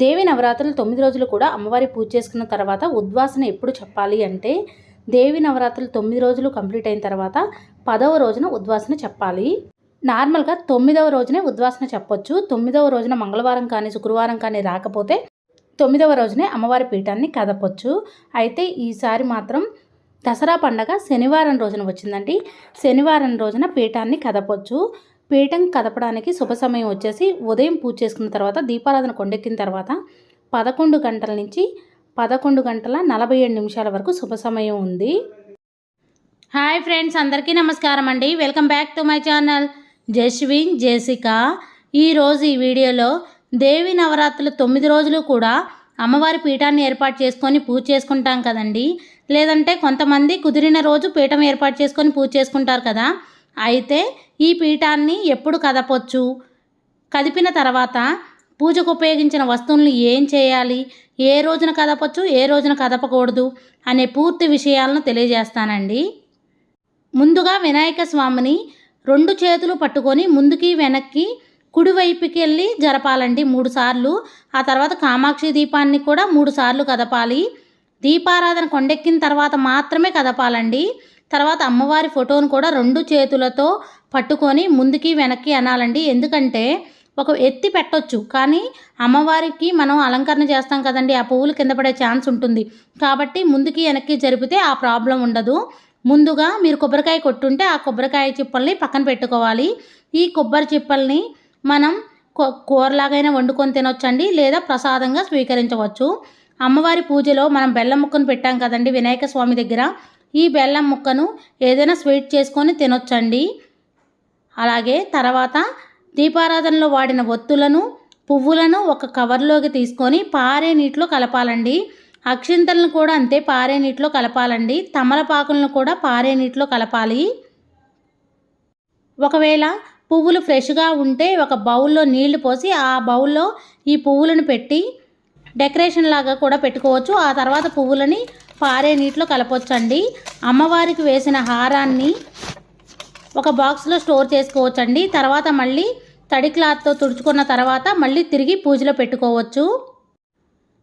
దేవి నవరాత్రులు తొమ్మిది రోజులు కూడా అమ్మవారి పూజ చేసుకున్న తర్వాత ఉద్వాసన ఎప్పుడు చెప్పాలి అంటే దేవి నవరాత్రులు తొమ్మిది రోజులు కంప్లీట్ అయిన తర్వాత పదవ రోజున ఉద్వాసన చెప్పాలి. నార్మల్గా తొమ్మిదవ రోజునే ఉద్వాసన చెప్పొచ్చు. తొమ్మిదవ రోజున మంగళవారం కానీ శుక్రవారం కానీ రాకపోతే తొమ్మిదవ రోజునే అమ్మవారి పీఠాన్ని కదపొచ్చు. అయితే ఈసారి మాత్రం దసరా పండగ శనివారం రోజున వచ్చిందండి. శనివారం రోజున పీఠాన్ని కదపొచ్చు. పీఠం కదపడానికి శుభ సమయం వచ్చేసి ఉదయం పూజ చేసుకున్న తర్వాత దీపారాధన కొండెక్కిన తర్వాత పదకొండు గంటల నుంచి పదకొండు గంటల నలభై ఏడు నిమిషాల వరకు శుభ సమయం ఉంది. హాయ్ ఫ్రెండ్స్ అందరికీ నమస్కారం అండి. Welcome back to my channel Jaswin Jessica ఈరోజు ఈ వీడియోలో దేవి నవరాత్రులు తొమ్మిది రోజులు కూడా అమ్మవారి పీఠాన్ని ఏర్పాటు చేసుకొని పూజ చేసుకుంటాం కదండి. లేదంటే కొంతమంది కుదిరిన రోజు పీఠం ఏర్పాటు చేసుకొని పూజ చేసుకుంటారు కదా. అయితే ఈ పీఠాన్ని ఎప్పుడు కదపొచ్చు? కదిపిన తర్వాత పూజకు ఉపయోగించిన వస్తువులను ఏం చేయాలి? ఏ రోజున కదపచ్చు? ఏ రోజున కదపకూడదు? అనే పూర్తి విషయాలను తెలియజేస్తానండి. ముందుగా వినాయక స్వామిని రెండు చేతులు పట్టుకొని ముందుకి వెనక్కి కుడివైపుకి వెళ్ళి జరపాలండి మూడుసార్లు ఆ తర్వాత కామాక్షి దీపాన్ని కూడా మూడుసార్లు కదపాలి. దీపారాధన కొండెక్కిన తర్వాత మాత్రమే కదపాలండి. తర్వాత అమ్మవారి ఫోటోను కూడా రెండు చేతులతో పట్టుకొని ముందుకి వెనక్కి అనాలండి. ఎందుకంటే ఒక ఎత్తి పెట్టొచ్చు కానీ అమ్మవారికి మనం అలంకరణ చేస్తాం కదండి ఆ పువ్వులు కింద పడే ఛాన్స్ ఉంటుంది. కాబట్టి ముందుకి వెనక్కి జరిపితే ఆ ప్రాబ్లం ఉండదు. ముందుగా మీరు కొబ్బరికాయ కొట్టుంటే ఆ కొబ్బరికాయ చిప్పల్ని పక్కన పెట్టుకోవాలి. ఈ కొబ్బరి చిప్పల్ని మనం కూరలాగైనా వండుకొని తినొచ్చండి లేదా ప్రసాదంగా స్వీకరించవచ్చు. అమ్మవారి పూజలో మనం బెల్లం ముక్కను పెట్టాం కదండి వినాయక స్వామి దగ్గర. ఈ బెల్లం ముక్కను ఏదైనా స్వీట్ చేసుకొని తినొచ్చండి. అలాగే తర్వాత దీపారాధనలో వాడిన ఒత్తులను పువ్వులను ఒక కవర్లోకి తీసుకొని పారే నీటిలో కలపాలండి. అక్షింతలను కూడా అంతే పారే నీటిలో కలపాలండి. తమలపాకులను కూడా పారే నీటిలో కలపాలి. ఒకవేళ పువ్వులు ఫ్రెష్గా ఉంటే ఒక బౌల్లో నీళ్ళు పోసి ఆ బౌల్లో ఈ పువ్వులను పెట్టి డెకరేషన్ లాగా కూడా పెట్టుకోవచ్చు. ఆ తర్వాత పువ్వులని పారే నీటిలో కలపొచ్చండి. అమ్మవారికి వేసిన హారాన్ని ఒక బాక్స్లో స్టోర్ చేసుకోవచ్చండి. తర్వాత మళ్ళీ తడి క్లాత్తో తుడుచుకున్న తర్వాత మళ్ళీ తిరిగి పూజలో పెట్టుకోవచ్చు.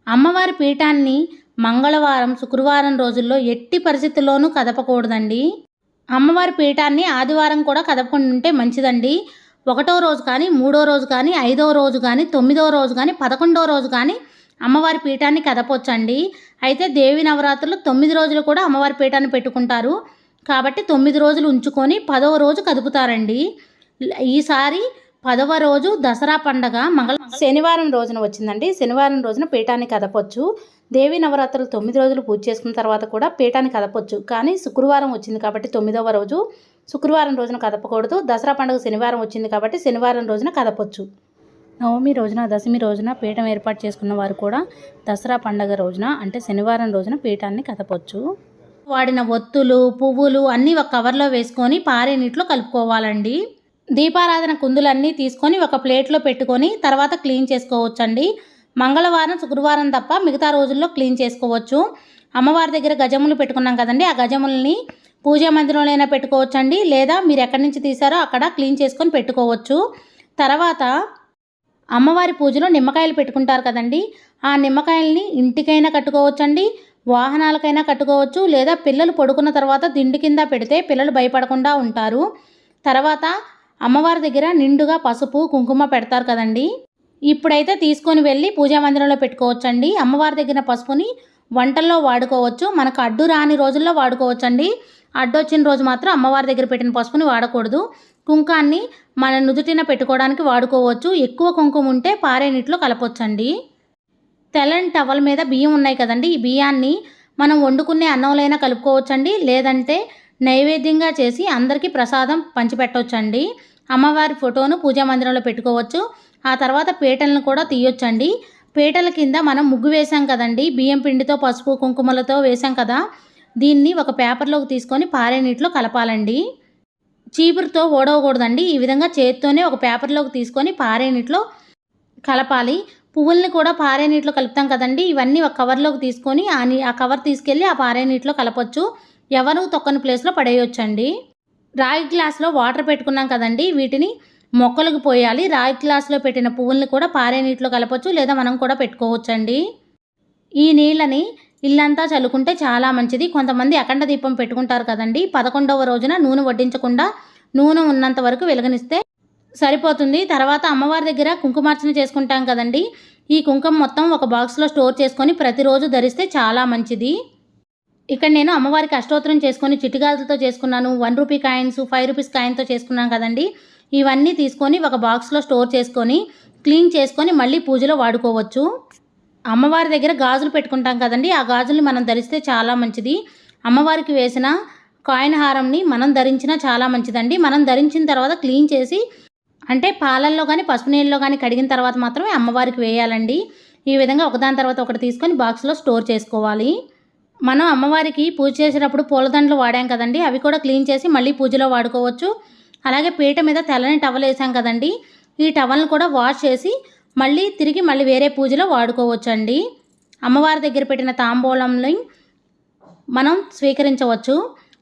అమ్మవారి పీఠాన్ని మంగళవారం శుక్రవారం రోజుల్లో ఎట్టి పరిస్థితుల్లోనూ కదపకూడదండి. అమ్మవారి పీఠాన్ని ఆదివారం కూడా కదపకుండా ఉంటే మంచిదండి. ఒకటో రోజు కానీ మూడో రోజు కానీ ఐదో రోజు కానీ తొమ్మిదో రోజు కానీ పదకొండో రోజు కానీ అమ్మవారి పీఠాన్ని కదపొచ్చండి. అయితే దేవి నవరాత్రులు తొమ్మిది రోజులు కూడా అమ్మవారి పీఠాన్ని పెట్టుకుంటారు. కాబట్టి తొమ్మిది రోజులు ఉంచుకొని పదవ రోజు కదుపుతారండి. ఈసారి పదవ రోజు దసరా పండగ మంగళ శనివారం రోజున వచ్చిందండి. శనివారం రోజున పీఠాన్ని కదపొచ్చు. దేవి నవరాత్రులు తొమ్మిది రోజులు పూజ చేసుకున్న తర్వాత కూడా పీఠాన్ని కదపొచ్చు. కానీ శుక్రవారం వచ్చింది కాబట్టి తొమ్మిదవ రోజు శుక్రవారం రోజున కదపకూడదు. దసరా పండుగ శనివారం వచ్చింది కాబట్టి శనివారం రోజున కదపొచ్చు. నవమి రోజున దశమి రోజున పీఠం ఏర్పాటు చేసుకున్న వారు కూడా దసరా పండగ రోజున అంటే శనివారం రోజున పీఠాన్ని కదపొచ్చు. వాడిన ఒత్తులు పువ్వులు అన్నీ ఒక కవర్లో వేసుకొని పారే నీటిలో కలుపుకోవాలండి. దీపారాధన కుందులన్నీ తీసుకొని ఒక ప్లేట్లో పెట్టుకొని తర్వాత క్లీన్ చేసుకోవచ్చండి. మంగళవారం శుక్రవారం తప్ప మిగతా రోజుల్లో క్లీన్ చేసుకోవచ్చు. అమ్మవారి దగ్గర గజములు పెట్టుకున్నాం కదండి ఆ గజములని పూజా మందిరంలోనైనా పెట్టుకోవచ్చండి లేదా మీరు ఎక్కడి నుంచి తీసారో అక్కడ క్లీన్ చేసుకొని పెట్టుకోవచ్చు. తర్వాత అమ్మవారి పూజలో నిమ్మకాయలు పెట్టుకుంటారు కదండి. ఆ నిమ్మకాయల్ని ఇంటికైనా కట్టుకోవచ్చండి వాహనాలకైనా కట్టుకోవచ్చు లేదా పిల్లలు పడుకున్న తర్వాత దిండు కింద పెడితే పిల్లలు భయపడకుండా ఉంటారు. తర్వాత అమ్మవారి దగ్గర నిండుగా పసుపు కుంకుమ పెడతారు కదండి. ఇప్పుడైతే తీసుకొని వెళ్ళి పూజా మందిరంలో పెట్టుకోవచ్చండి. అమ్మవారి దగ్గర పసుపుని వంటల్లో వాడుకోవచ్చు మనకు అడ్డు రాని రోజుల్లో వాడుకోవచ్చండి. అడ్డు వచ్చిన రోజు మాత్రం అమ్మవారి దగ్గర పెట్టిన పసుపుని వాడకూడదు. కుంకాన్ని మన నుదుటిన పెట్టుకోవడానికి వాడుకోవచ్చు. ఎక్కువ కుంకుమ ఉంటే పారే నీటిలో కలపొచ్చండి. తెల్లని టవల్ మీద బియ్యం ఉన్నాయి కదండి. ఈ బియ్యాన్ని మనం వండుకునే అన్నంలైనా కలుపుకోవచ్చండి. లేదంటే నైవేద్యంగా చేసి అందరికీ ప్రసాదం పంచిపెట్టవచ్చండి అమ్మవారి ఫోటోను పూజా మందిరంలో పెట్టుకోవచ్చు. ఆ తర్వాత పీటలను కూడా తీయొచ్చండి. పీటల కింద మనం ముగ్గు వేసాం కదండి. బియ్యం పిండితో పసుపు కుంకుమలతో వేసాం కదా. దీన్ని ఒక పేపర్లోకి తీసుకొని పారే నీటిలో కలపాలండి. చీపురుతో ఓడవకూడదండి. ఈ విధంగా చేత్తోనే ఒక పేపర్లోకి తీసుకొని పారే నీటిలో కలపాలి. పువ్వుల్ని కూడా పారే నీటిలో కలుపుతాం కదండి. ఇవన్నీ ఒక కవర్లోకి తీసుకొని ఆ నీ ఆ కవర్ తీసుకెళ్ళి ఆ పారే నీటిలో కలపొచ్చు. ఎవరు తొక్కని ప్లేస్లో పడేయొచ్చండి. రాగి గ్లాస్లో వాటర్ పెట్టుకున్నాం కదండి. వీటిని మొక్కలకు పోయాలి. రాయి గ్లాస్లో పెట్టిన పువ్వుల్ని కూడా పారే నీటిలో కలపచ్చు. లేదా మనం కూడా పెట్టుకోవచ్చండి. ఈ నీళ్ళని ఇల్లంతా చల్లుకుంటే చాలా మంచిది. కొంతమంది అఖండ దీపం పెట్టుకుంటారు కదండి. పదకొండవ రోజున నూనె వడ్డించకుండా నూనె ఉన్నంత వరకు వెలుగనిస్తే సరిపోతుంది. తర్వాత అమ్మవారి దగ్గర కుంకుమార్చన చేసుకుంటాం కదండి. ఈ కుంకుమ మొత్తం ఒక బాక్స్లో స్టోర్ చేసుకొని ప్రతిరోజు ధరిస్తే చాలా మంచిది. ఇక్కడ నేను అమ్మవారికి అష్టోత్తరం చేసుకొని చిట్టిగాజులతో చేసుకున్నాను. One rupee coins five rupees కాయిన్తో చేసుకున్నాను కదండి. ఇవన్నీ తీసుకొని ఒక బాక్స్లో స్టోర్ చేసుకొని క్లీన్ చేసుకొని మళ్ళీ పూజలో వాడుకోవచ్చు. అమ్మవారి దగ్గర గాజులు పెట్టుకుంటాం కదండి. ఆ గాజుల్ని మనం ధరిస్తే చాలా మంచిది. అమ్మవారికి వేసిన కాయిన్ హారంని మనం ధరించినా చాలా మంచిదండి. మనం ధరించిన తర్వాత క్లీన్ చేసి అంటే పాలల్లో కానీ పసుపు నీళ్ళలో కానీ కడిగిన తర్వాత మాత్రమే అమ్మవారికి వేయాలండి. ఈ విధంగా ఒకదాని తర్వాత ఒకటి తీసుకొని బాక్స్లో స్టోర్ చేసుకోవాలి. మనం అమ్మవారికి పూజ చేసేటప్పుడు పూలదండలు వాడాం కదండి. అవి కూడా క్లీన్ చేసి మళ్ళీ పూజలో వాడుకోవచ్చు. అలాగే పీట మీద తెల్లని టవల్ వేసాం కదండి. ఈ టవల్ని కూడా వాష్ చేసి మళ్ళీ తిరిగి మళ్ళీ వేరే పూజలో వాడుకోవచ్చు అండి అమ్మవారి దగ్గర పెట్టిన తాంబూలంని మనం స్వీకరించవచ్చు.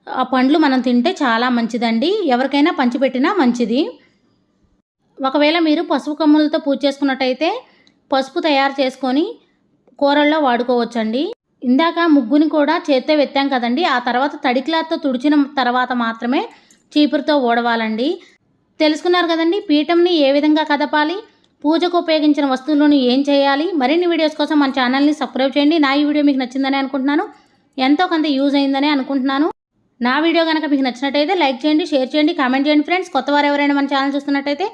ఆ పండ్లు మనం తింటే చాలా మంచిదండి. ఎవరికైనా పంచిపెట్టినా మంచిది. ఒకవేళ మీరు పసుపు కమ్ములతో పూజ చేసుకున్నట్టయితే పసుపు తయారు చేసుకొని కూరల్లో వాడుకోవచ్చండి. ఇందాక ముగ్గుని కూడా చేత్తో వెత్తాం కదండి. ఆ తర్వాత తడి క్లాత్తో తుడిచిన తర్వాత మాత్రమే చీపురుతో ఓడవాలండి తెలుసుకున్నారు కదండి పీఠంని ఏ విధంగా కదపాలి? పూజకు ఉపయోగించిన వస్తువులను ఏం చేయాలి? మరిన్ని వీడియోస్ కోసం మన ఛానల్ని సబ్స్క్రైబ్ చేయండి. నా ఈ వీడియో మీకు నచ్చిందని అనుకుంటున్నాను. ఎంతో కొంత యూజ్ అయిందని అనుకుంటున్నాను. నా వీడియో కనుక మీకు నచ్చినట్టయితే లైక్ చేయండి షేర్ చేయండి కామెంట్ చేయండి ఫ్రెండ్స్. కొత్త వారు ఎవరైనా మన ఛానల్ చూస్తున్నట్టయితే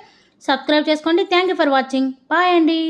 సబ్స్క్రైబ్ చేసుకోండి. Thank you for watching. Bye అండి.